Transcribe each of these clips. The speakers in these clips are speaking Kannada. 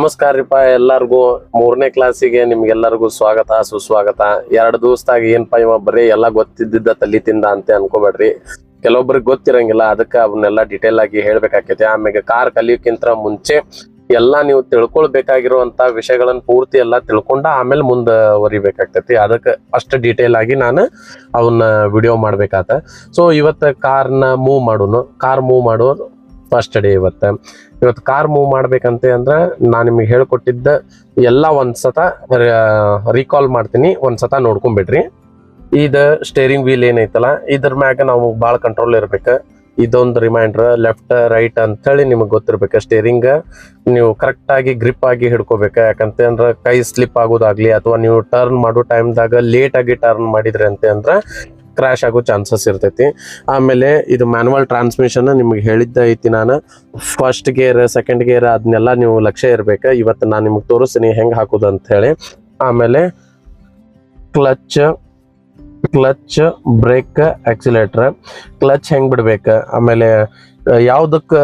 ನಮಸ್ಕಾರ ರೀಪ, ಎಲ್ಲಾರ್ಗು ಮೂರನೇ ಕ್ಲಾಸಿಗೆ ನಿಮ್ಗೆಲ್ಲರಿಗೂ ಸ್ವಾಗತ, ಸುಸ್ವಾಗತ. ಎರಡು ದಿವಸದಾಗ ಏನಪ್ಪ ಇವ ಬರೀ ಎಲ್ಲ ಗೊತ್ತಿದ್ದ ತಲ್ಲಿ ತಿಂದ ಅಂತ ಅನ್ಕೋಬೇಡ್ರಿ. ಕೆಲವೊಬ್ರಿಗೆ ಗೊತ್ತಿರಂಗಿಲ್ಲ, ಅದಕ್ಕೆ ಅವನ್ನೆಲ್ಲ ಡಿಟೇಲ್ ಆಗಿ ಹೇಳ್ಬೇಕಾಕೈತಿ. ಆಮೇಲೆ ಕಾರ್ ಕಲಿಯೋಕ್ಕಿಂತ ಮುಂಚೆ ಎಲ್ಲಾ ನೀವು ತಿಳ್ಕೊಳ್ಬೇಕಾಗಿರುವಂತ ವಿಷಯಗಳನ್ನ ಪೂರ್ತಿ ಎಲ್ಲಾ ತಿಳ್ಕೊಂಡ ಆಮೇಲೆ ಮುಂದುವರಿಬೇಕಾಗ್ತೈತಿ ಅದಕ್ಕೆ ಅಷ್ಟು ಡೀಟೇಲ್ ಆಗಿ ನಾನು ಅವನ್ನ ವಿಡಿಯೋ ಮಾಡ್ಬೇಕಾತ. ಸೊ ಇವತ್ತು ಕಾರ್ನ ಮೂವ್ ಮಾಡೋನು. ಕಾರ್ ಮೂವ್ ಮಾಡೋ ಫಸ್ಟ್ ಡೇ ಇವತ್ತು. ಇವತ್ತು ಕಾರ್ ಮೂವ್ ಮಾಡ್ಬೇಕಂತೆ ಅಂದ್ರೆ ನಾನು ನಿಮಗೆ ಹೇಳ್ಕೊಟ್ಟಿದ್ದ ಎಲ್ಲ ಒಂದ್ಸತ ರೀಕಾಲ್ ಮಾಡ್ತೀನಿ. ಒಂದ್ಸತ ನೋಡ್ಕೊಂಬಿಡ್ರಿ. ಇದ ಸ್ಟೇರಿಂಗ್ ವೀಲ್ ಏನೈತಲ್ಲ, ಇದ್ರ ಮ್ಯಾಗ ನಾವು ಭಾಳ ಕಂಟ್ರೋಲ್ ಇರ್ಬೇಕು. ಇದೊಂದು ರಿಮೈಂಡರ್ ಲೆಫ್ಟ್ ರೈಟ್ ಅಂತೇಳಿ ನಿಮಗೆ ಗೊತ್ತಿರ್ಬೇಕು ಸ್ಟೇರಿಂಗ್ ನೀವು ಕರೆಕ್ಟಾಗಿ ಗ್ರಿಪ್ ಆಗಿ ಹಿಡ್ಕೋಬೇಕು. ಯಾಕಂತ ಅಂದ್ರೆ ಕೈ ಸ್ಲಿಪ್ ಆಗೋದಾಗ್ಲಿ ಅಥವಾ ನೀವು ಟರ್ನ್ ಮಾಡೋ ಟೈಮ್ದಾಗ ಲೇಟಾಗಿ ಟರ್ನ್ ಮಾಡಿದ್ರಿ ಅಂತ ಅಂದ್ರೆ ಕ್ರಾಶ್ ಆಗೋ ಚಾನ್ಸಸ್ ಇರ್ತೈತಿ. ಆಮೇಲೆ ಇದು ಮ್ಯಾನುವಲ್ ಟ್ರಾನ್ಸ್ಮಿಷನ್ ನಿಮ್ಗೆ ಹೇಳಿದ್ದ ಐತಿ ನಾನು ಫಸ್ಟ್ ಗೇರ್ ಸೆಕೆಂಡ್ ಗೇರ್ ಅದನ್ನೆಲ್ಲ ನೀವು ಲಕ್ಷ್ಯ ಇರ್ಬೇಕು. ಇವತ್ತು ನಾನು ನಿಮ್ಗೆ ತೋರಿಸ್ತೀನಿ ಹೆಂಗೆ ಹಾಕೋದು ಅಂತ ಹೇಳಿ. ಆಮೇಲೆ clutch clutch brake accelerator clutch ಹೆಂಗೆ ಬಿಡ್ಬೇಕು? ಆಮೇಲೆ ಯಾವುದಕ್ಕೆ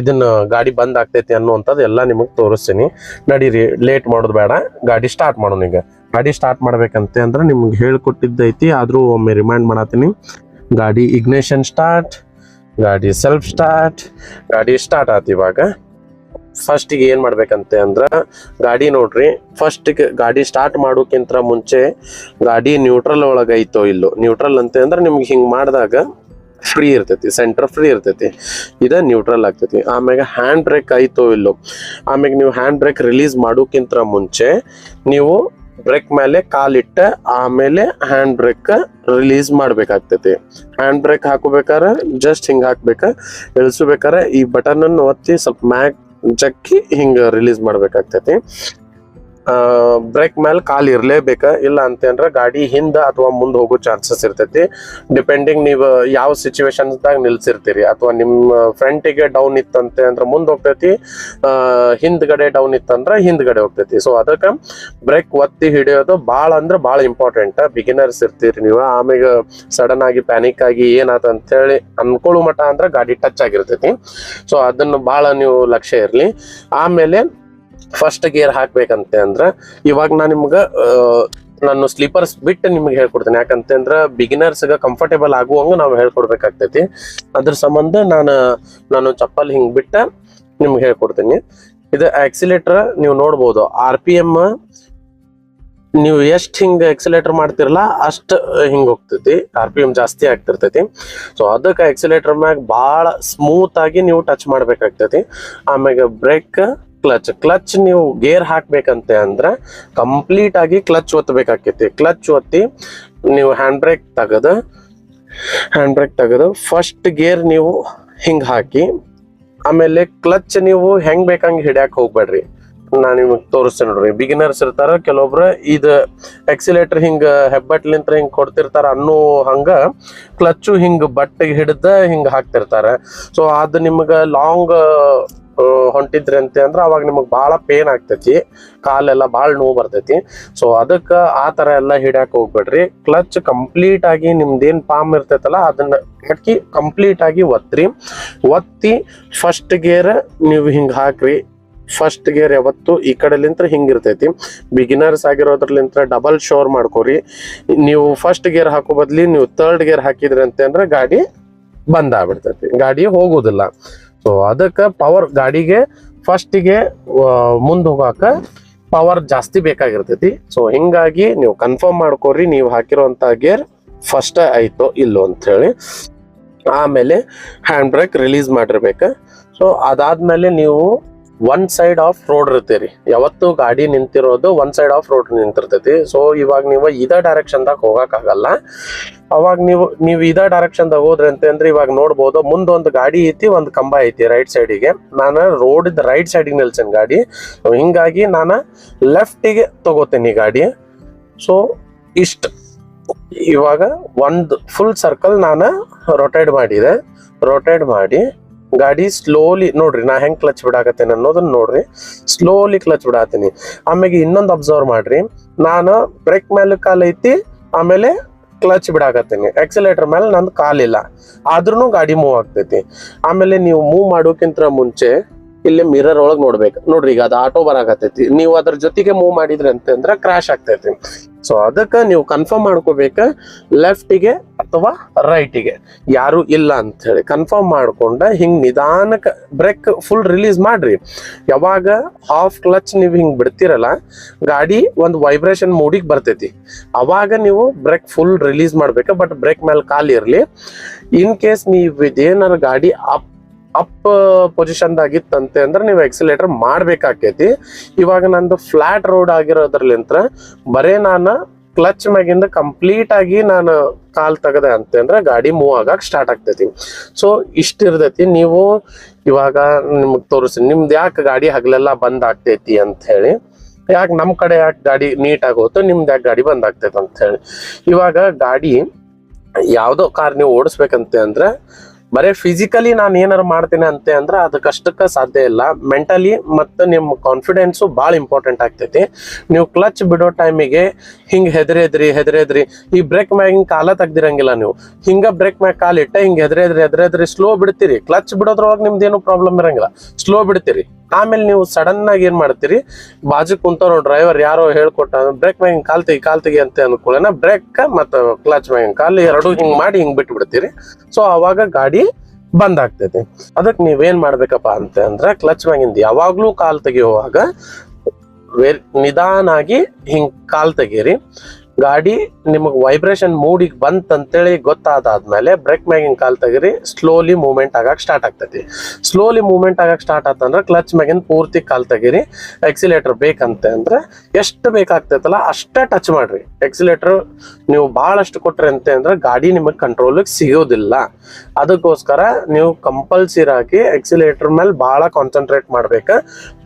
ಇದನ್ನ ಗಾಡಿ ಬಂದ್ ಆಗ್ತೈತಿ ಅನ್ನುವಂಥದ್ದು ಎಲ್ಲ ನಿಮಗೆ ತೋರಿಸ್ತೀನಿ. ನಡೀರಿ ಲೇಟ್ ಮಾಡೋದು ಬೇಡ. ಗಾಡಿ ಸ್ಟಾರ್ಟ್ ಮಾಡೋಣ ಈಗ. ಗಾಡಿ ಸ್ಟಾರ್ಟ್ ಮಾಡ್ಬೇಕಂತೆ ಅಂದ್ರೆ ನಿಮ್ಗೆ ಹೇಳ್ಕೊಟ್ಟಿದ್ದೈತಿ ಆದ್ರೂ ಒಮ್ಮೆ ರಿಮೈಂಡ್ ಮಾಡತ್ತೀನಿ. ಗಾಡಿ ಇಗ್ನೇಷನ್ ಸ್ಟಾರ್ಟ್ ಗಾಡಿ ಸೆಲ್ಫ್ ಸ್ಟಾರ್ಟ್ ಗಾಡಿ ಸ್ಟಾರ್ಟ್ ಆತ ಇವಾಗ. ಫಸ್ಟಿಗೆ ಏನ್ ಮಾಡ್ಬೇಕಂತೆ ಅಂದ್ರ ಗಾಡಿ ನೋಡ್ರಿ ಫಸ್ಟ್ ಗಾಡಿ ಸ್ಟಾರ್ಟ್ ಮಾಡೋಕ್ಕಿಂತ ಮುಂಚೆ ಗಾಡಿ ನ್ಯೂಟ್ರಲ್ ಒಳಗೈತೋ ಇಲ್ಲೋ? ನ್ಯೂಟ್ರಲ್ ಅಂತೆ ಅಂದ್ರೆ ನಿಮ್ಗೆ ಹಿಂಗ್ ಮಾಡಿದಾಗ ಫ್ರೀ ಇರ್ತೈತಿ ಸೆಂಟರ್ ಫ್ರೀ ಇರ್ತೈತಿ. ಇದ ನ್ಯೂಟ್ರಲ್ ಆಗ್ತೈತಿ. ಆಮ್ಯಾಗ ಹ್ಯಾಂಡ್ ಬ್ರೇಕ್ ಐತೋ ಇಲ್ಲೋ? ಆಮ್ಯಾಗ ನೀವು ಹ್ಯಾಂಡ್ ಬ್ರೇಕ್ ರಿಲೀಸ್ ಮಾಡೋಕ್ಕಿಂತ ಮುಂಚೆ ನೀವು ಬ್ರೇಕ್ ಮೇಲೆ ಕಾಲಿಟ್ಟ, ಆಮೇಲೆ ಹ್ಯಾಂಡ್ ಬ್ರೇಕ್ ರಿಲೀಸ್ ಮಾಡ್ಬೇಕಾಗ್ತೈತಿ. ಹ್ಯಾಂಡ್ ಬ್ರೇಕ್ ಹಾಕೋಬೇಕಾರೆ ಜಸ್ಟ್ ಹಿಂಗೆ ಹಾಕ್ಬೇಕ ಇಳಿಸ್ಬೇಕಾರೆ ಈ ಬಟನ್ ಅನ್ನು ಒತ್ತಿ ಸ್ವಲ್ಪ ಮ್ಯಾಕ್ ಜಕ್ಕಿ ಹಿಂಗ ರಿಲೀಸ್ ಮಾಡ್ಬೇಕಾಗ್ತೈತಿ. ಬ್ರೇಕ್ ಮೇಲೆ ಕಾಲು ಇರಲೇಬೇಕು. ಇಲ್ಲ ಅಂತಂದ್ರೆ ಗಾಡಿ ಹಿಂದೆ ಅಥವಾ ಮುಂದೆ ಹೋಗೋ ಚಾನ್ಸಸ್ ಇರ್ತೈತಿ. ಡಿಪೆಂಡಿಂಗ್ ನೀವು ಯಾವ ಸಿಚುವೇಶನ್ದಾಗ ನಿಲ್ಸಿರ್ತೀರಿ. ಅಥವಾ ನಿಮ್ಮ ಫ್ರಂಟಿಗೆ ಡೌನ್ ಇತ್ತಂತೆ ಅಂದ್ರೆ ಮುಂದೆ ಹೋಗ್ತೈತಿ ಹಿಂದುಗಡೆ ಡೌನ್ ಇತ್ತಂದ್ರೆ ಹಿಂದ್ಗಡೆ ಹೋಗ್ತೈತಿ. ಸೊ ಅದಕ್ಕೆ ಬ್ರೇಕ್ ಒತ್ತಿ ಹಿಡಿಯೋದು ಭಾಳ ಅಂದ್ರೆ ಭಾಳ ಇಂಪಾರ್ಟೆಂಟ್ ಬಿಗಿನರ್ಸ್ ಇರ್ತೀರಿ ನೀವು. ಆಮೇಲೆ ಸಡನ್ ಆಗಿ ಪ್ಯಾನಿಕ್ ಆಗಿ ಏನಾಯ್ತು ಹೇಳಿ ಅನ್ಕೊಳ್ಳೋ ಮಟ ಅಂದ್ರೆ ಗಾಡಿ ಟಚ್ ಆಗಿರ್ತೈತಿ. ಸೊ ಅದನ್ನು ಭಾಳ ನೀವು ಲಕ್ಷ್ಯ ಇರಲಿ. ಆಮೇಲೆ ಫಸ್ಟ್ ಗೇರ್ ಹಾಕ್ಬೇಕಂತೆ ಅಂದ್ರೆ ಇವಾಗ ನಾ ನಿಮ್ಗೆ ನಾನು ಸ್ಲೀಪರ್ಸ್ ಬಿಟ್ಟು ನಿಮ್ಗೆ ಹೇಳ್ಕೊಡ್ತೀನಿ. ಯಾಕಂತಂದ್ರ ಬಿಗಿನರ್ಸ್ಗೆ ಕಂಫರ್ಟೇಬಲ್ ಆಗುವಂಗ ನಾವು ಹೇಳ್ಕೊಡ್ಬೇಕಾಗ್ತೈತಿ. ಅದ್ರ ಸಂಬಂಧ ನಾನು ನಾನು ಚಪ್ಪಲ್ ಹಿಂಗ್ ಬಿಟ್ಟ ನಿಮ್ಗೆ ಹೇಳ್ಕೊಡ್ತೀನಿ. ಇದು ಆಕ್ಸಿಲೇಟರ್ ನೀವು ನೋಡ್ಬೋದು. ಆರ್ ಪಿ ಎಂ ನೀವು ಎಷ್ಟು ಹಿಂಗೆ ಎಕ್ಸಿಲೇಟರ್ ಮಾಡ್ತಿರಲ್ಲ ಅಷ್ಟು ಹಿಂಗ್ ಹೋಗ್ತೈತಿ. ಆರ್ ಪಿ ಎಂ ಜಾಸ್ತಿ ಆಗ್ತಿರ್ತೈತಿ. ಸೊ ಅದಕ್ಕೆ ಎಕ್ಸಿಲೇಟರ್ ಮ್ಯಾಗ ಭಾಳ ಸ್ಮೂತ್ ಆಗಿ ನೀವು ಟಚ್ ಮಾಡ್ಬೇಕಾಗ್ತೈತಿ. ಆಮ್ಯಾಗ ಬ್ರೇಕ್ ಕ್ಲಚ್ ಕ್ಲಚ್ ನೀವು ಗೇರ್ ಹಾಕ್ಬೇಕಂತೆ ಅಂದ್ರೆ ಕಂಪ್ಲೀಟ್ ಆಗಿ ಕ್ಲಚ್ ಒತ್ತಬೇಕಾಕೈತಿ ಕ್ಲಚ್ ಒತ್ತಿ ನೀವು ಹ್ಯಾಂಡ್ ಬ್ರೇಕ್ ತೆಗೆದು ಹ್ಯಾಂಡ್ ಬ್ರೇಕ್ ತೆಗೆದು ಫಸ್ಟ್ ಗೇರ್ ನೀವು ಹಿಂಗ್ ಹಾಕಿ, ಆಮೇಲೆ ಕ್ಲಚ್ ನೀವು ಹೆಂಗ್ ಬೇಕಂಗೆ ಹಿಡ್ಯಾಕ್ ಹೋಗ್ಬೇಡ್ರಿ. ನಾನು ನಿಮಗೆ ತೋರಿಸ್ತೇನೆ ನೋಡ್ರಿ. ಬಿಗಿನರ್ಸ್ ಇರ್ತಾರ, ಕೆಲವೊಬ್ರು ಇದು ಎಕ್ಸಿಲೇಟರ್ ಹಿಂಗ ಹೆಬ್ಬಟ್ಲಿಂತ ಹಿಂಗ್ ಕೊಡ್ತಿರ್ತಾರ ಅನ್ನೋ ಹಂಗ ಕ್ಲಚ್ಚು ಹಿಂಗ್ ಬಟ್ಟೆಗೆ ಹಿಡ್ದ ಹಿಂಗ್ ಹಾಕ್ತಿರ್ತಾರ. ಸೊ ಅದು ನಿಮ್ಗ ಲಾಂಗ್ ಹೊಂಟಿದ್ರಿ ಅಂತ ಅಂದ್ರೆ ಅವಾಗ ನಿಮಗೆ ಭಾಳ ಪೇನ್ ಆಗ್ತೈತಿ. ಕಾಲೆಲ್ಲ ಭಾಳ ನೋವು ಬರ್ತೈತಿ. ಸೊ ಅದಕ್ಕೆ ಆ ಥರ ಎಲ್ಲ ಹಿಡ್ಯಾಕ್ ಹೋಗ್ಬೇಡ್ರಿ. ಕ್ಲಚ್ ಕಂಪ್ಲೀಟ್ ಆಗಿ ನಿಮ್ದೇನು ಪಾಮ್ ಇರ್ತೈತಲ್ಲ, ಅದನ್ನ ಹಾಕಿ ಕಂಪ್ಲೀಟ್ ಆಗಿ ಒತ್ತ್ರಿ ಒತ್ತಿ ಫಸ್ಟ್ ಗೇರ್ ನೀವು ಹಿಂಗೆ ಹಾಕ್ರಿ. ಫಸ್ಟ್ ಗೇರ್ ಯಾವತ್ತು ಈ ಕಡೆಲಿಂತ್ರ ಹಿಂಗಿರ್ತೈತಿ ಬಿಗಿನರ್ಸ್ ಆಗಿರೋದ್ರಲಿಂತ್ರ ಡಬಲ್ ಶೋರ್ ಮಾಡ್ಕೋರಿ. ನೀವು ಫಸ್ಟ್ ಗೇರ್ ಹಾಕೋ ಬದ್ಲಿ, ನೀವು ಥರ್ಡ್ ಗೇರ್ ಹಾಕಿದ್ರಿ ಅಂತಂದ್ರೆ ಗಾಡಿ ಬಂದ್ ಆಗ್ಬಿಡ್ತೈತಿ. ಗಾಡಿ ಹೋಗೋದಿಲ್ಲ. ಸೊ ಅದಕ್ಕೆ ಪವರ್ ಗಾಡಿಗೆ ಫಸ್ಟಿಗೆ ಮುಂದೆ ಹೋಗಾಕ ಪವರ್ ಜಾಸ್ತಿ ಬೇಕಾಗಿರ್ತೈತಿ. ಸೊ ಹಿಂಗಾಗಿ ನೀವು ಕನ್ಫರ್ಮ್ ಮಾಡ್ಕೊರಿ, ನೀವು ಹಾಕಿರುವಂತ ಗೇರ್ ಫಸ್ಟ್ ಆಯ್ತು, ಇಲ್ಲೋ ಅಂತ ಹೇಳಿ ಆಮೇಲೆ ಹ್ಯಾಂಡ್ ಬ್ರೇಕ್ ರಿಲೀಸ್ ಮಾಡಿರ್ಬೇಕು. ಸೊ ಅದಾದ್ಮೇಲೆ ನೀವು ಒನ್ ಸೈಡ್ ಆಫ್ ರೋಡ್ ಇರ್ತೀರಿ ಯಾವತ್ತು ಗಾಡಿ ನಿಂತಿರೋದು ಒನ್ ಸೈಡ್ ಆಫ್ ರೋಡ್ ನಿಂತಿರ್ತೈತಿ. ಸೊ ಇವಾಗ ನೀವು ಇದೇ ಡೈರೆಕ್ಷನ್ದಾಗ ಹೋಗೋಕ್ಕಾಗಲ್ಲ. ಅವಾಗ ನೀವು ನೀವು ಇದೇ ಡೈರೆಕ್ಷನ್ದಾಗ ಹೋದ್ರೆ ಅಂತಂದ್ರೆ ಇವಾಗ ನೋಡ್ಬೋದು ಮುಂದೊಂದು ಗಾಡಿ ಐತಿ, ಒಂದು ಕಂಬ ಐತಿ ರೈಟ್ ಸೈಡಿಗೆ ನಾನು ರೋಡ್ ರೈಟ್ ಸೈಡಿಗೆ ನಿಲ್ಸೇನೆ ಗಾಡಿ. ಹಿಂಗಾಗಿ ನಾನು ಲೆಫ್ಟಿಗೆ ತಗೋತೀನಿ ಗಾಡಿ. ಸೊ ಇಷ್ಟ. ಇವಾಗ ಒಂದು ಫುಲ್ ಸರ್ಕಲ್ ನಾನು ರೊಟೇಟ್ ಮಾಡಿದೆ. ರೊಟೇಟ್ ಮಾಡಿ. ಗಾಡಿ ಸ್ಲೋಲಿ ನೋಡ್ರಿ, ನಾ ಹೆಂಗ್ ಕ್ಲಚ್ ಬಿಡಾಕತ್ತೇನೆ ಅನ್ನೋದನ್ನ ನೋಡ್ರಿ. ಸ್ಲೋಲಿ ಕ್ಲಚ್ ಬಿಡಾತೀನಿ. ಆಮೇಲೆ ಇನ್ನೊಂದು ಅಬ್ಸರ್ವ್ ಮಾಡ್ರಿ. ನಾನು ಬ್ರೇಕ್ ಮೇಲೆ ಕಾಲ್ ಐತಿ, ಆಮೇಲೆ ಕ್ಲಚ್ ಬಿಡಾಕತ್ತೀನಿ. ಎಕ್ಸಲೇಟರ್ ಮೇಲೆ ನಂದು ಕಾಲಿಲ್ಲ ಆದ್ರೂ ಗಾಡಿ ಮೂವ್ ಆಗ್ತೈತಿ. ಆಮೇಲೆ ನೀವು ಮೂವ್ ಮಾಡೋಕ್ಕಿಂತ ಮುಂಚೆ ಇಲ್ಲಿ ಮಿರರ್ ಒಳಗೆ ನೋಡ್ಬೇಕು. ನೋಡ್ರಿ, ಈಗ ಅದು ಆಟೋ ಬರಾಕತ್ತೈತಿ. ನೀವು ಅದ್ರ ಜೊತೆಗೆ ಮೂವ್ ಮಾಡಿದ್ರಿ ಅಂತಂದ್ರೆ ಕ್ರಾಶ್ ಆಗ್ತೈತಿ. ಸೊ ಅದಕ್ಕೆ ನೀವು ಕನ್ಫರ್ಮ್ ಮಾಡ್ಕೋಬೇಕು. ಲೆಫ್ಟಿಗೆ ಅಥವಾ ರೈಟಿಗೆ ಯಾರು ಇಲ್ಲ ಅಂತ ಹೇಳಿ ಕನ್ಫರ್ಮ್ ಮಾಡ್ಕೊಂಡ ಹಿಂಗ್ ನಿಧಾನಕ್ಕೆ ಬ್ರೇಕ್ ಫುಲ್ ರಿಲೀಸ್ ಮಾಡ್ರಿ. ಯಾವಾಗ ಹಾಫ್ ಕ್ಲಚ್ ನೀವು ಹಿಂಗ್ ಬಿಡ್ತಿರಲ್ಲ, ಗಾಡಿ ಒಂದು ವೈಬ್ರೇಷನ್ ಮೂಡಿಗೆ ಬರ್ತೈತಿ. ಅವಾಗ ನೀವು ಬ್ರೇಕ್ ಫುಲ್ ರಿಲೀಸ್ ಮಾಡ್ಬೇಕು ಬಟ್ ಬ್ರೇಕ್ ಮೇಲೆ ಕಾಲ್ ಇರ್ಲಿ. ಇನ್ ಕೇಸ್ ನೀವು ಇದೇನಾರ ಗಾಡಿ ಅಪ್ ಅಪ್ ಪೊಸಿಷನ್ದಾಗಿತ್ತಂತೆ ಅಂದ್ರೆ ನೀವು ಎಕ್ಸಿಲೇಟರ್ ಮಾಡ್ಬೇಕಾಕೈತಿ. ಇವಾಗ ನಂದು ಫ್ಲಾಟ್ ರೋಡ್ ಆಗಿರೋದ್ರಲಿಂತ್ರ ಬರೇ ನಾನು ಕ್ಲಚ್ ಮ್ಯಾಗಿಂದ ಕಂಪ್ಲೀಟ್ ಆಗಿ ನಾನು ಕಾಲ್ ತೆಗದೆ ಅಂತಂದ್ರೆ ಗಾಡಿ ಮೂವ್ ಆಗಕ್ ಸ್ಟಾರ್ಟ್ ಆಗ್ತೈತಿ. ಸೊ ಇಷ್ಟ ಇರ್ತೈತಿ. ನೀವು ಇವಾಗ ನಿಮ್ಗೆ ತೋರಿಸಿ ನಿಮ್ದು ಯಾಕೆ ಗಾಡಿ ಹಗಲೆಲ್ಲ ಬಂದ್ ಆಗ್ತೈತಿ ಅಂತ ಹೇಳಿ. ಯಾಕೆ ನಮ್ಮ ಕಡೆ ಯಾಕೆ ಗಾಡಿ ನೀಟ್ ಆಗೋತು ನಿಮ್ದು ಯಾಕೆ ಗಾಡಿ ಬಂದ್ ಆಗ್ತೈತೆ ಅಂತ ಹೇಳಿ. ಇವಾಗ ಗಾಡಿ ಯಾವ್ದೋ ಕಾರ್ ನೀವು ಓಡಿಸ್ಬೇಕಂತೆ ಅಂದ್ರೆ ಬರೇ ಫಿಸಿಕಲಿ ನಾನು ಏನಾರು ಮಾಡ್ತೀನಿ ಅಂತೆ ಅಂದ್ರೆ ಅದಕ್ಕಷ್ಟಕ್ಕ ಸಾಧ್ಯ ಇಲ್ಲ. ಮೆಂಟಲಿ ಮತ್ತು ನಿಮ್ಮ ಕಾನ್ಫಿಡೆನ್ಸು ಭಾಳ ಇಂಪಾರ್ಟೆಂಟ್ ಆಗ್ತೈತಿ. ನೀವು ಕ್ಲಚ್ ಬಿಡೋ ಟೈಮಿಗೆ ಹಿಂಗೆ ಹೆದರೆದ್ರಿ ಹೆದರೆದ್ರಿ. ಈ ಬ್ರೇಕ್ ಮ್ಯಾಗ ಹಿಂಗೆ ಕಾಲ ತೆಗ್ದಿರಂಗಿಲ್ಲ ನೀವು. ಹಿಂಗ ಬ್ರೇಕ್ ಮ್ಯಾಗ ಕಾಲಿಟ್ಟೆ ಹಿಂಗೆ ಹೆದರೆದ್ರಿ ಹೆದರೆದ್ರಿ ಸ್ಲೋ ಬಿಡ್ತೀರಿ. ಕ್ಲಚ್ ಬಿಡೋದ್ರೊಳಗೆ ನಿಮ್ದೇನು ಪ್ರಾಬ್ಲಮ್ ಇರಂಗಿಲ್ಲ. ಸ್ಲೋ ಬಿಡ್ತೀರಿ. ಆಮೇಲೆ ನೀವು ಸಡನ್ ಆಗಿ ಏನ್ ಮಾಡ್ತೀರಿ? ಬಾಜು ಕುಂತವ್ರು ಡ್ರೈವರ್ ಯಾರೋ ಹೇಳ್ಕೊಟ್ಟ ಬ್ರೇಕ್ ಮ್ಯಾಗಿನ ಕಾಲ್ ತೆಗಿ ಕಾಲ್ ತೆಗಿ ಅಂತ ಅನ್ಕೊಳ್ಳೋಣ. ಬ್ರೇಕ್ ಮತ್ತು ಕ್ಲಚ್ ಮ್ಯಾಗಿನ ಕಾಲ್ ಎರಡು ಹಿಂಗ್ ಮಾಡಿ ಹಿಂಗ್ ಬಿಟ್ಟು ಬಿಡ್ತೀರಿ ಸೊ ಅವಾಗ ಗಾಡಿ ಬಂದ್ ಆಗ್ತೈತಿ. ಅದಕ್ಕೆ ನೀವೇನ್ ಮಾಡ್ಬೇಕಪ್ಪ ಅಂತ ಅಂದ್ರೆ ಕ್ಲಚ್ ಮ್ಯಾಗಿಂದ ಯಾವಾಗ್ಲೂ ಕಾಲ್ ತೆಗಿಯುವಾಗ ನಿಧಾನಾಗಿ ಹಿಂಗ್ ಕಾಲ್ ತೆಗೀರಿ. ಗಾಡಿ ನಿಮಗೆ ವೈಬ್ರೇಷನ್ ಮೂಡಿಗೆ ಬಂತಂತೇಳಿ ಗೊತ್ತಾದಾದ್ಮೇಲೆ ಬ್ರೇಕ್ ಮ್ಯಾಗಿನ ಕಾಲ್ ತೆಗಿರಿ ಸ್ಲೋಲಿ ಮೂವ್ಮೆಂಟ್ ಆಗಕ್ ಸ್ಟಾರ್ಟ್ ಆಗ್ತೈತಿ. ಸ್ಲೋಲಿ ಮೂವ್ಮೆಂಟ್ ಆಗಕ್ಕೆ ಸ್ಟಾರ್ಟ್ ಆತಂದ್ರೆ ಕ್ಲಚ್ ಮ್ಯಾಗಿನ ಪೂರ್ತಿ ಕಾಲ್ ತೆಗಿರಿ. ಎಕ್ಸಿಲೇಟರ್ ಬೇಕಂತೆ ಅಂದ್ರೆ ಎಷ್ಟು ಬೇಕಾಗ್ತೈತಲ್ಲ ಅಷ್ಟೇ ಟಚ್ ಮಾಡ್ರಿ. ಎಕ್ಸಿಲೇಟರ್ ನೀವು ಭಾಳಷ್ಟು ಕೊಟ್ರಿ ಅಂತೆ ಅಂದ್ರೆ ಗಾಡಿ ನಿಮಗೆ ಕಂಟ್ರೋಲಿಗೆ ಸಿಗೋದಿಲ್ಲ. ಅದಕ್ಕೋಸ್ಕರ ನೀವು ಕಂಪಲ್ಸರಿ ಆಗಿ ಎಕ್ಸಿಲೇಟರ್ ಮೇಲೆ ಭಾಳ ಕಾನ್ಸಂಟ್ರೇಟ್ ಮಾಡ್ಬೇಕ.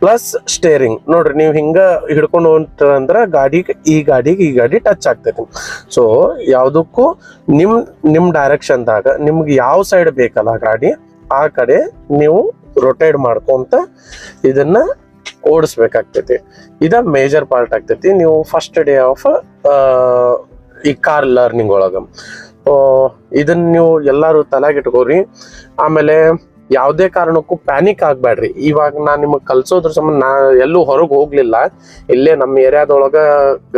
ಪ್ಲಸ್ ಸ್ಟೇರಿಂಗ್ ನೋಡ್ರಿ, ನೀವು ಹಿಂಗ ಹಿಡ್ಕೊಂಡು ಹೊಂಟ್ರಂದ್ರ ಗಾಡಿಗೆ ಈ ಗಾಡಿಗೆ ಈ ಗಾಡಿ ಟಚ್ ಆಗ್ತೈತಿ. ಸೊ ಯಾವುದಕ್ಕೂ ನಿಮ್ ನಿಮ್ ಡೈರೆಕ್ಷನ್ದಾಗ ನಿಮ್ಗೆ ಯಾವ ಸೈಡ್ ಬೇಕಲ್ಲ ಗಾಡಿ, ಆ ಕಡೆ ನೀವು ರೊಟೇಟ್ ಮಾಡ್ಕೊಂತ ಇದನ್ನ ಓಡಿಸ್ಬೇಕಾಗ್ತೈತಿ. ಇದ ಮೇಜರ್ ಪಾರ್ಟ್ ಆಗ್ತೈತಿ. ನೀವು ಫಸ್ಟ್ ಡೇ ಆಫ್ ಈ ಕಾರ್ ಲರ್ನಿಂಗ್ ಒಳಗ. ಇದನ್ನ ನೀವು ಎಲ್ಲಾರು ತಲೆಗಿಟ್ಕೋರಿ ಆಮೇಲೆ ಯಾವುದೇ ಕಾರಣಕ್ಕೂ ಪ್ಯಾನಿಕ್ ಆಗ್ಬೇಡ್ರಿ. ಇವಾಗ ನಾನು ನಿಮಗೆ ಕಲ್ಸೋದ್ರ ಸಂಬಂಧ ನಾ ಎಲ್ಲೂ ಹೊರಗೆ ಹೋಗ್ಲಿಲ್ಲ. ಇಲ್ಲೇ ನಮ್ಮ ಏರಿಯಾದೊಳಗೆ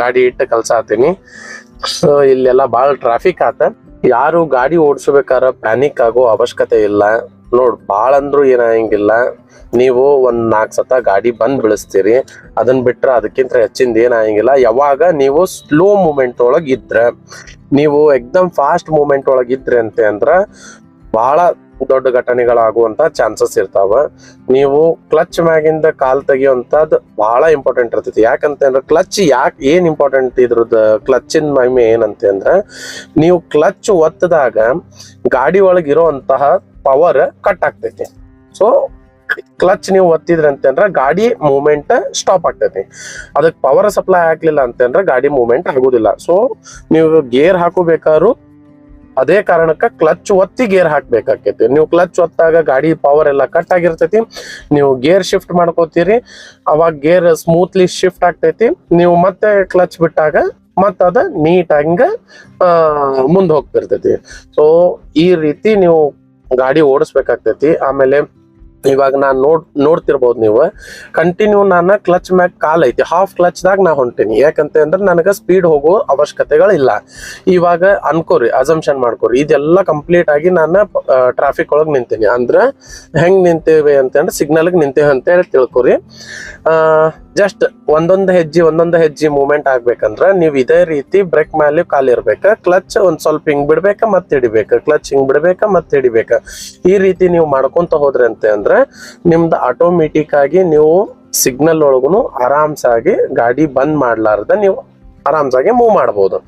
ಗಾಡಿ ಇಟ್ಟು ಕಲ್ಸಾತೀನಿ ಸೊ ಇಲ್ಲೆಲ್ಲ ಭಾಳ ಟ್ರಾಫಿಕ್ ಆತ. ಯಾರು ಗಾಡಿ ಓಡಿಸ್ಬೇಕಾರ ಪ್ಯಾನಿಕ್ ಆಗೋ ಅವಶ್ಯಕತೆ ಇಲ್ಲ. ನೋಡ್ ಭಾಳ ಅಂದ್ರೂ ಏನಾಗಿಲ್ಲ ನೀವು ಒಂದ್ ನಾಲ್ಕು ಸತ ಗಾಡಿ ಬಂದ್ ಬೀಳಿಸ್ತೀರಿ. ಅದನ್ನ ಬಿಟ್ರೆ ಅದಕ್ಕಿಂತ ಹೆಚ್ಚಿಂದ ಏನಾಗಿಲ್ಲ ಯಾವಾಗ ನೀವು ಸ್ಲೋ ಮೂಮೆಂಟ್ ಒಳಗೆ ಇದ್ರೆ. ನೀವು ಎಕ್ದಮ್ ಫಾಸ್ಟ್ ಮೂಮೆಂಟ್ ಒಳಗೆ ಅಂತೆ ಅಂದ್ರ ಬಹಳ ದೊಡ್ಡ ಘಟನೆಗಳಾಗುವಂತ ಚಾನ್ಸಸ್ ಇರ್ತಾವ. ನೀವು ಕ್ಲಚ್ ಮ್ಯಾಗಿಂದ ಕಾಲ್ ತೆಗಿಯುವಂತದ್ ಬಹಳ ಇಂಪಾರ್ಟೆಂಟ್ ಇರ್ತೈತಿ. ಯಾಕಂತಂದ್ರೆ ಕ್ಲಚ್ ಯಾಕೆ ಏನ್ ಇಂಪಾರ್ಟೆಂಟ್ ಇದ್ರದ್ದು ಕ್ಲಚ್ಚಿನ ಮಹಿಮೆ ಏನಂತೆ ಅಂದ್ರೆ, ನೀವು ಕ್ಲಚ್ ಒತ್ತದಾಗ ಗಾಡಿ ಒಳಗೆ ಇರುವಂತಹ ಪವರ್ ಕಟ್ ಆಗ್ತೈತಿ. ಸೊ ಕ್ಲಚ್ ನೀವು ಒತ್ತಿದ್ರಿ ಅಂತಂದ್ರೆ ಗಾಡಿ ಮೂವ್ಮೆಂಟ್ ಸ್ಟಾಪ್ ಆಗ್ತೈತಿ. ಅದಕ್ಕೆ ಪವರ್ ಸಪ್ಲೈ ಆಗ್ಲಿಲ್ಲ ಅಂತಂದ್ರೆ ಗಾಡಿ ಮೂವ್ಮೆಂಟ್ ಆಗುದಿಲ್ಲ. ಸೊ ನೀವು ಗೇರ್ ಹಾಕೋಬೇಕಾದ್ರು ಅದೇ ಕಾರಣಕ್ಕ ಕ್ಲಚ್ ಒತ್ತಿ ಗೇರ್ ಹಾಕ್ಬೇಕಾಕೈತಿ. ನೀವು ಕ್ಲಚ್ ಒತ್ತಾಗ ಗಾಡಿ ಪವರ್ ಎಲ್ಲ ಕಟ್ ಆಗಿರ್ತೈತಿ, ನೀವು ಗೇರ್ ಶಿಫ್ಟ್ ಮಾಡ್ಕೋತೀರಿ, ಅವಾಗ ಗೇರ್ ಸ್ಮೂತ್ಲಿ ಶಿಫ್ಟ್ ಆಗ್ತೈತಿ, ನೀವು ಮತ್ತೆ ಕ್ಲಚ್ ಬಿಟ್ಟಾಗ ಮತ್ತ ಅದ ನೀಟ್ ಹಂಗ ಮುಂದೆ ಹೋಗ್ತಿರ್ತೈತಿ. ಸೊ ಈ ರೀತಿ ನೀವು ಗಾಡಿ ಓಡಿಸ್ಬೇಕಾಗ್ತೈತಿ. ಆಮೇಲೆ ಇವಾಗ ನಾನು ನೋಡ್, ನೋಡ್ತಿರ್ಬೋದು ನೀವು. ಕಂಟಿನ್ಯೂ ನಾನು ಕ್ಲಚ್ ಮ್ಯಾಗ ಕಾಲ್ ಐತಿ. ಹಾಫ್ ಕ್ಲಚ್ದಾಗ ನಾ ಹೊಂಟೀನಿ. ಯಾಕಂತ ಅಂದ್ರೆ ನನಗೆ ಸ್ಪೀಡ್ ಹೋಗೋ ಅವಶ್ಯಕತೆಗಳಿಲ್ಲ. ಇವಾಗ ಅನ್ಕೋರಿ ಅಸಂಪ್ಷನ್ ಮಾಡ್ಕೋರಿ. ಇದೆಲ್ಲ ಕಂಪ್ಲೀಟ್ ಆಗಿ ನಾನು ಟ್ರಾಫಿಕ್ ಒಳಗೆ ನಿಂತೀನಿ. ಅಂದ್ರೆ ಹೆಂಗೆ ನಿಂತೇವೆ ಅಂತಂದ್ರೆ ಸಿಗ್ನಲ್ಗೆ ನಿಂತೇವೆ ಅಂತ ಹೇಳಿ ತಿಳ್ಕೊರಿ. ಜಸ್ಟ್ ಒಂದೊಂದು ಹೆಜ್ಜೆ ಒಂದೊಂದು ಹೆಜ್ಜೆ ಮೂವ್ಮೆಂಟ್ ಆಗ್ಬೇಕಂದ್ರೆ ನೀವು ಇದೇ ರೀತಿ ಬ್ರೇಕ್ ಮೇಲೆ ಕಾಲ್ ಇರ್ಬೇಕ. ಕ್ಲಚ್ ಒಂದ್ ಸ್ವಲ್ಪ ಹಿಂಗ್ ಬಿಡ್ಬೇಕ, ಮತ್ತೆ ಹಿಡಿಬೇಕ. ಕ್ಲಚ್ ಹಿಂಗ್ ಬಿಡ್ಬೇಕ, ಮತ್ತೆ ಹಿಡಿಬೇಕ. ಈ ರೀತಿ ನೀವು ಮಾಡ್ಕೊಂತ ಹೋದ್ರಿ ಅಂತ ಅಂದ್ರೆ ನಿಮ್ದು ಆಟೋಮೆಟಿಕ್ ಆಗಿ ನೀವು ಸಿಗ್ನಲ್ ಒಳಗುನು ಆರಾಮ್ಸಾಗಿ ಗಾಡಿ ಬಂದ್ ಮಾಡ್ಲಾರ್ದ ನೀವು ಆರಾಮ್ಸಾಗಿ ಮೂವ್ ಮಾಡ್ಬೋದು.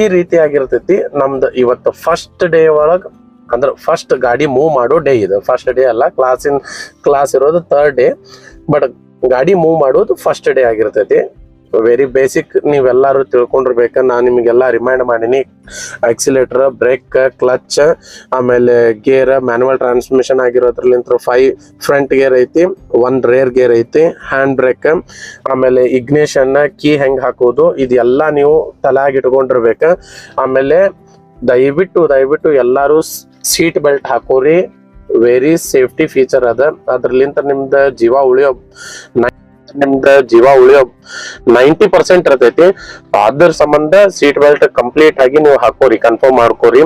ಈ ರೀತಿ ಆಗಿರ್ತೈತಿ. ನಮ್ದು ಇವತ್ತು ಫಸ್ಟ್ ಡೇ ಒಳಗೆ ಅಂದ್ರೆ ಫಸ್ಟ್ ಗಾಡಿ ಮೂವ್ ಮಾಡೋ ಡೇ ಇದು. ಫಸ್ಟ್ ಡೇ ಅಲ್ಲ ಕ್ಲಾಸಿನ ಕ್ಲಾಸ್ ಇರೋದು ಥರ್ಡ್ ಡೇ ಬಟ್ ಗಾಡಿ ಮೂವ್ ಮಾಡೋದು ಫಸ್ಟ್ ಡೇ ಆಗಿರ್ತೈತಿ. ವೆರಿ ಬೇಸಿಕ್ ನೀವೆಲ್ಲರೂ ತಿಳ್ಕೊಂಡಿರ್ಬೇಕ ನಾನು ನಿಮಗೆಲ್ಲ ರಿಮೈಂಡ್ ಮಾಡೀನಿ. ಆಕ್ಸಿಲೇಟರ್ ಬ್ರೇಕ್ ಕ್ಲಚ್ ಆಮೇಲೆ ಗೇರ್ ಮ್ಯಾನುವಲ್ ಟ್ರಾನ್ಸ್ಮಿಷನ್ ಆಗಿರೋದ್ರಲ್ಲಿಂತ ಫೈವ್ ಫ್ರಂಟ್ ಗೇರ್ ಐತಿ ಒನ್ ರೇರ್ ಗೇರ್ ಐತಿ ಹ್ಯಾಂಡ್ ಬ್ರೇಕ್ ಆಮೇಲೆ ಇಗ್ನೇಷನ್ ಕೀ ಹೆಂಗ್ ಹಾಕೋದು, ಇದೆಲ್ಲ ನೀವು ತಲೆಯಾಗಿ ಇಟ್ಕೊಂಡಿರ್ಬೇಕ ಆಮೇಲೆ ದಯವಿಟ್ಟು ದಯವಿಟ್ಟು ಎಲ್ಲರೂ ಸೀಟ್ ಬೆಲ್ಟ್ ಹಾಕೋರಿ. ವೆರಿ ಸೇಫ್ಟಿ ಫೀಚರ್ ಅದ. ಅದ್ರಲಿಂತ ನಿಮ್ದ ಜೀವ ಉಳಿಯೋ ನಿಮ್ದ ಜೀವ ಉಳಿಯೋ ನೈಂಟಿ ಪರ್ಸೆಂಟ್ ಇರ್ತೈತಿ. ಅದ್ರ ಸಂಬಂಧ ಸೀಟ್ ಬೆಲ್ಟ್ ಕಂಪ್ಲೀಟ್ ಆಗಿ ನೀವು ಹಾಕೋರಿ ಕನ್ಫರ್ಮ್ ಮಾಡ್ಕೋರಿ.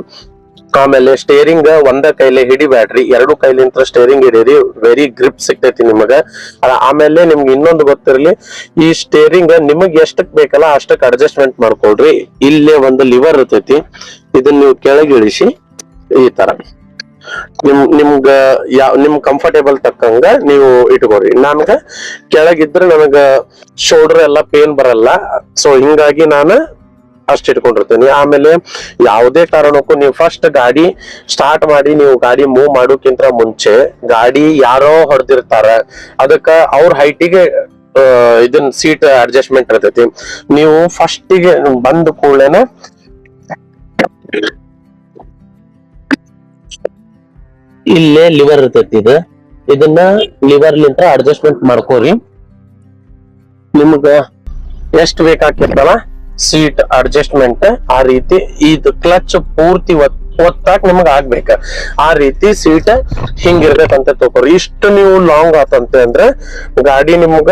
ಆಮೇಲೆ ಸ್ಟೇರಿಂಗ್ ಒಂದ ಕೈಲಿ ಹಿಡಿಬ್ಯಾಡ್ರಿ ಎರಡು ಕೈಲಿಂತ್ರ ಸ್ಟೇರಿಂಗ್ ಇರೀರಿ ವೆರಿ ಗ್ರಿಪ್ ಸಿಗ್ತೈತಿ ನಿಮಗ. ಆಮೇಲೆ ನಿಮ್ಗೆ ಇನ್ನೊಂದು ಗೊತ್ತಿರಲಿ, ಈ ಸ್ಟೇರಿಂಗ್ ನಿಮಗೆ ಎಷ್ಟಕ್ ಬೇಕಲ್ಲ ಅಷ್ಟಕ್ ಅಡ್ಜಸ್ಟ್ಮೆಂಟ್ ಮಾಡ್ಕೊಳ್ರಿ. ಇಲ್ಲೇ ಒಂದು ಲಿವರ್ ಇರ್ತೈತಿ ಇದನ್ನ ನೀವು ಕೆಳಗಿಳಿಸಿ, ಈ ತರ. ನಿಮ್, ನಿಮ್ಗ ಯಾವ ನಿಮ್ ಕಂಫರ್ಟೇಬಲ್ ತಕ್ಕಂಗ ನೀವು ಇಟ್ಕೋರಿ. ನನ್ಗ ಕೆಳಗಿದ್ರೆ ನನಗ ಶೋಲ್ಡರ್ ಎಲ್ಲ ಪೇನ್ ಬರಲ್ಲ. ಸೊ ಹಿಂಗಾಗಿ ನಾನು ಅಷ್ಟ್ ಇಟ್ಕೊಂಡಿರ್ತೀನಿ. ಆಮೇಲೆ ಯಾವುದೇ ಕಾರಣಕ್ಕೂ ನೀವು ಫಸ್ಟ್ ಗಾಡಿ ಸ್ಟಾರ್ಟ್ ಮಾಡಿ, ನೀವು ಗಾಡಿ ಮೂವ್ ಮಾಡೋಕ್ಕಿಂತ ಮುಂಚೆ ಗಾಡಿ ಯಾರೋ ಹೊಡೆದಿರ್ತಾರ, ಅದಕ್ಕ ಅವ್ರ ಹೈಟಿಗೆ ಇದನ್ ಸೀಟ್ ಅಡ್ಜಸ್ಟ್ಮೆಂಟ್ ಇರ್ತೈತಿ. ನೀವು ಫಸ್ಟಿಗೆ ಬಂದ ಕೂಡಲೇನೆ ಇಲ್ಲೇ ಲಿವರ್ ಇರ್ತೈತಿ ಇದು. ಇದನ್ನ ಲಿವರ್ ಲಿಂತ ಅಡ್ಜಸ್ಟ್ಮೆಂಟ್ ಮಾಡ್ಕೋರಿ. ನಿಮ್ಗ ಎಷ್ಟ್ ಬೇಕಾಗಿರ್ತಲ್ಲ ಸೀಟ್ ಅಡ್ಜಸ್ಟ್ಮೆಂಟ್ ಆ ರೀತಿ ಇದು ಕ್ಲಚ್ ಪೂರ್ತಿ ಒತ್- ಒತ್ತಾಕ್ ನಿಮಗ ಆಗ್ಬೇಕ. ಆ ರೀತಿ ಸೀಟ್ ಹಿಂಗಿರ್ಬೇಕಂತ ತಗೋರಿ ಇಷ್ಟು ನೀವು ಲಾಂಗ್ ಆತಂತೆ ಅಂದ್ರೆ ಗಾಡಿ ನಿಮ್ಗ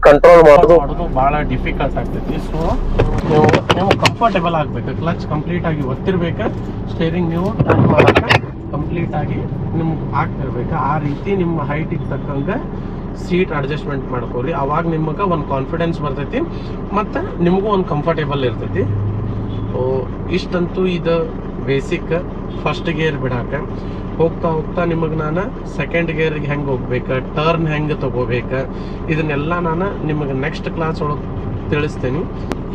ಕಂಟ್ರೋಲ್ ಮಾಡೋದು ಬಹಳ ಡಿಫಿಕಲ್ಟ್ ಆಗ್ತೈತಿ. ಸೊ ನೀವು ನೀವು ಕಂಫರ್ಟೇಬಲ್ ಆಗ್ಬೇಕು. ಕ್ಲಚ್ ಕಂಪ್ಲೀಟ್ ಆಗಿ ಒತ್ತಿರ್ಬೇಕು. ಸ್ಟೇರಿಂಗ್ ನೀವು ಟರ್ನ್ ಮಾಡಕ ಕಂಪ್ಲೀಟ್ ಆಗಿ ನಿಮ್ಗೆ ಆಗ್ತಿರ್ಬೇಕು ಆ ರೀತಿ ನಿಮ್ಮ ಹೈಟಿಗೆ ತಕ್ಕಂಗೆ ಸೀಟ್ ಅಡ್ಜಸ್ಟ್ಮೆಂಟ್ ಮಾಡ್ಕೊಳ್ಳಿ ಅವಾಗ ನಿಮಗೆ ಒಂದು ಕಾನ್ಫಿಡೆನ್ಸ್ ಬರ್ತೈತಿ, ಮತ್ತು ನಿಮಗೂ ಒಂದು ಕಂಫರ್ಟೇಬಲ್ ಇರ್ತೈತಿ. ಇಷ್ಟಂತೂ ಇದು ಬೇಸಿಕ್ ಫಸ್ಟ್ ಗೇರ್ ಬಿಡಾಕ. ಹೋಗ್ತಾ ಹೋಗ್ತಾ ನಿಮಗೆ ನಾನು ಸೆಕೆಂಡ್ ಗೇರ್ಗೆ ಹೆಂಗೆ ಹೋಗ್ಬೇಕು ಟರ್ನ್ ಹೆಂಗೆ ತಗೋಬೇಕು, ಇದನ್ನೆಲ್ಲ ನಾನು ನಿಮಗೆ ನೆಕ್ಸ್ಟ್ ಕ್ಲಾಸ್ ಒಳಗೆ ತಿಳಿಸ್ತೀನಿ.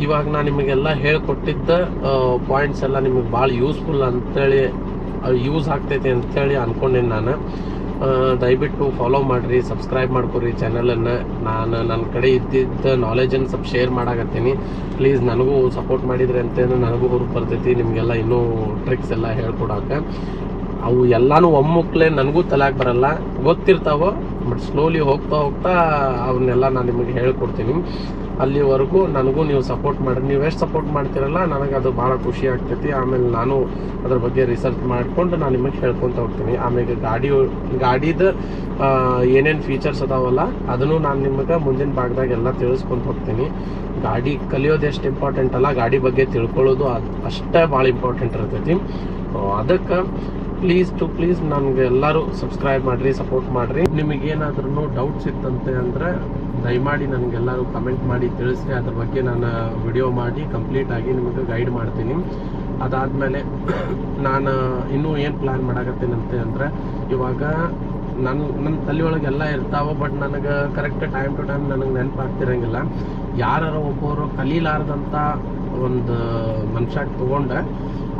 ಇವಾಗ ನಾನು ನಿಮಗೆಲ್ಲ ಹೇಳ್ಕೊಟ್ಟಿದ್ದ ಪಾಯಿಂಟ್ಸ್ ಎಲ್ಲ ನಿಮಗೆ ಭಾಳ ಯೂಸ್ಫುಲ್ ಅಂತೇಳಿ ಯೂಸ್ ಆಗ್ತೈತಿ ಅಂತೇಳಿ ಅಂದ್ಕೊಂಡೇನೆ ನಾನು. ದಯವಿಟ್ಟು ಫಾಲೋ ಮಾಡಿರಿ ಸಬ್ಸ್ಕ್ರೈಬ್ ಮಾಡ್ಕೊರಿ ಚಾನಲನ್ನು ನಾನು ನನ್ನ ಕಡೆ ಇದ್ದಿದ್ದ ನಾಲೆಜನ್ನು ಸ್ವಲ್ಪ ಶೇರ್ ಮಾಡಾಕತ್ತೀನಿ. ಪ್ಲೀಸ್ ನನಗೂ ಸಪೋರ್ಟ್ ಮಾಡಿದರೆ ಅಂತೇಳಿ ನನಗೂ ಹುರುಪು ಬರ್ತೈತಿ, ನಿಮಗೆಲ್ಲ ಇನ್ನೂ ಟ್ರಿಕ್ಸ್ ಎಲ್ಲ ಹೇಳ್ಕೊಡಕ್ಕೆ ಅವು ಎಲ್ಲಾನು ಒಮ್ಮುಕ್ಲೆ ನನಗೂ ತಲೆಗೆ ಬರಲ್ಲ. ಗೊತ್ತಿರ್ತಾವೋ ಬಟ್ ಸ್ಲೋಲಿ ಹೋಗ್ತಾ ಹೋಗ್ತಾ ಅವನ್ನೆಲ್ಲ ನಾನು ನಿಮಗೆ ಹೇಳ್ಕೊಡ್ತೀನಿ. ಅಲ್ಲಿವರೆಗೂ ನನಗೂ ನೀವು ಸಪೋರ್ಟ್ ಮಾಡಿ, ನೀವು ಎಷ್ಟು ಸಪೋರ್ಟ್ ಮಾಡ್ತೀರಲ್ಲ, ನನಗೆ ಅದು ಭಾಳ ಖುಷಿ ಆಗ್ತೈತಿ. ಆಮೇಲೆ ನಾನು ಅದ್ರ ಬಗ್ಗೆ ರಿಸರ್ಚ್ ಮಾಡ್ಕೊಂಡು ನಾನು ನಿಮಗೆ ಹೇಳ್ಕೊತ ಹೋಗ್ತೀನಿ. ಆಮೇಲೆ ಗಾಡಿ, ಗಾಡಿದ ಏನೇನು ಫೀಚರ್ಸ್ ಅದಾವಲ್ಲ, ಅದನ್ನು ನಾನು ನಿಮಗೆ ಮುಂದಿನ ಭಾಗದಾಗ ಎಲ್ಲ ತಿಳಿಸ್ಕೊಂತ ಹೋಗ್ತೀನಿ. ಗಾಡಿ ಕಲಿಯೋದು ಎಷ್ಟು ಇಂಪಾರ್ಟೆಂಟ್ ಅಲ್ಲ, ಗಾಡಿ ಬಗ್ಗೆ ತಿಳ್ಕೊಳ್ಳೋದು ಅದು, ಅಷ್ಟೇ ಭಾಳ ಇಂಪಾರ್ಟೆಂಟ್ ಇರ್ತೈತಿ. ಅದಕ್ಕೆ ಪ್ಲೀಸ್ ಟು ಪ್ಲೀಸ್ ನನಗೆ ಎಲ್ಲರೂ ಸಬ್ಸ್ಕ್ರೈಬ್ ಮಾಡಿರಿ ಸಪೋರ್ಟ್ ಮಾಡಿರಿ. ನಿಮಗೇನಾದ್ರೂ ಡೌಟ್ಸ್ ಇತ್ತಂತೆ ಅಂದರೆ ದಯಮಾಡಿ ನನಗೆಲ್ಲರೂ ಕಮೆಂಟ್ ಮಾಡಿ ತಿಳಿಸಿ, ಅದ್ರ ಬಗ್ಗೆ ನಾನು ವಿಡಿಯೋ ಮಾಡಿ ಕಂಪ್ಲೀಟ್ ಆಗಿ ನಿಮಗೆ ಗೈಡ್ ಮಾಡ್ತೀನಿ. ಅದಾದಮೇಲೆ ನಾನು ಇನ್ನೂ ಏನು ಪ್ಲ್ಯಾನ್ ಮಾಡಾಕತ್ತೀನಂತೆ ಅಂದರೆ, ಇವಾಗ ನನ್ನ ನನ್ನ ತಲೆಯೊಳಗೆ ಎಲ್ಲ ಇರ್ತಾವೆ ಬಟ್ ನನಗೆ ಕರೆಕ್ಟ್ ಟೈಮ್ ಟು ಟೈಮ್ ನನಗೆ ನೆನಪಾಗ್ತಿರಂಗಿಲ್ಲ. ಯಾರು ಒಬ್ಬರು ಕಲೀಲಾರ್ದಂಥ ಒಂದು ಮನುಷ್ಯ ತೊಗೊಂಡೆ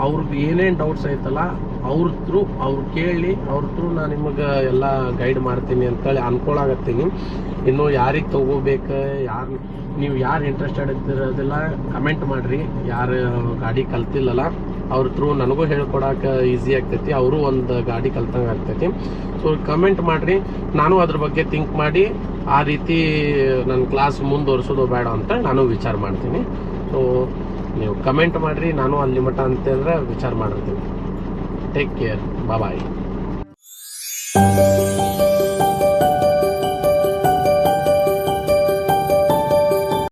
ಅವ್ರಿಗೆ ಏನೇನು ಡೌಟ್ಸ್ ಐತಲ್ಲ ಅವ್ರ ಥ್ರೂ ಅವ್ರು ಕೇಳಿ, ಅವ್ರ ಥ್ರೂ ನಾನು ನಿಮಗೆ ಎಲ್ಲ ಗೈಡ್ ಮಾಡ್ತೀನಿ ಅಂತೇಳಿ ಅನ್ಕೊಳಾಗತ್ತೀನಿ ಇನ್ನು ಯಾರಿಗೆ ತಗೋಬೇಕು, ಯಾರು, ನೀವು ಯಾರು ಇಂಟ್ರೆಸ್ಟೆಡ್ ಇದ್ದಿರೋದಿಲ್ಲ ಕಮೆಂಟ್ ಮಾಡಿರಿ. ಯಾರು ಗಾಡಿ ಕಲ್ತಿಲ್ಲಲ್ಲ, ಅವ್ರ ಥ್ರೂ ನನಗೂ ಹೇಳ್ಕೊಡಕ್ಕೆ ಈಸಿ ಆಗ್ತೈತಿ. ಅವರು ಒಂದು ಗಾಡಿ ಕಲ್ತಂಗೆ ಆಗ್ತೈತಿ. ಸೊ ಕಮೆಂಟ್ ಮಾಡಿರಿ. ನಾನು ಅದ್ರ ಬಗ್ಗೆ ಥಿಂಕ್ ಮಾಡಿ, ಆ ರೀತಿ ನನ್ನ ಕ್ಲಾಸ್ ಮುಂದುವರ್ಸೋದು ಬೇಡ ಅಂತ ನಾನು ವಿಚಾರ ಮಾಡ್ತೀನಿ. ಸೊ ನೀವು ಕಮೆಂಟ್ ಮಾಡಿರಿ. ನಾನು ಅಲ್ಲಿ ಮಟ್ಟ ಅಂತಂದ್ರೆ ವಿಚಾರ ಮಾಡಿರ್ತೀನಿ Take care. Bye bye.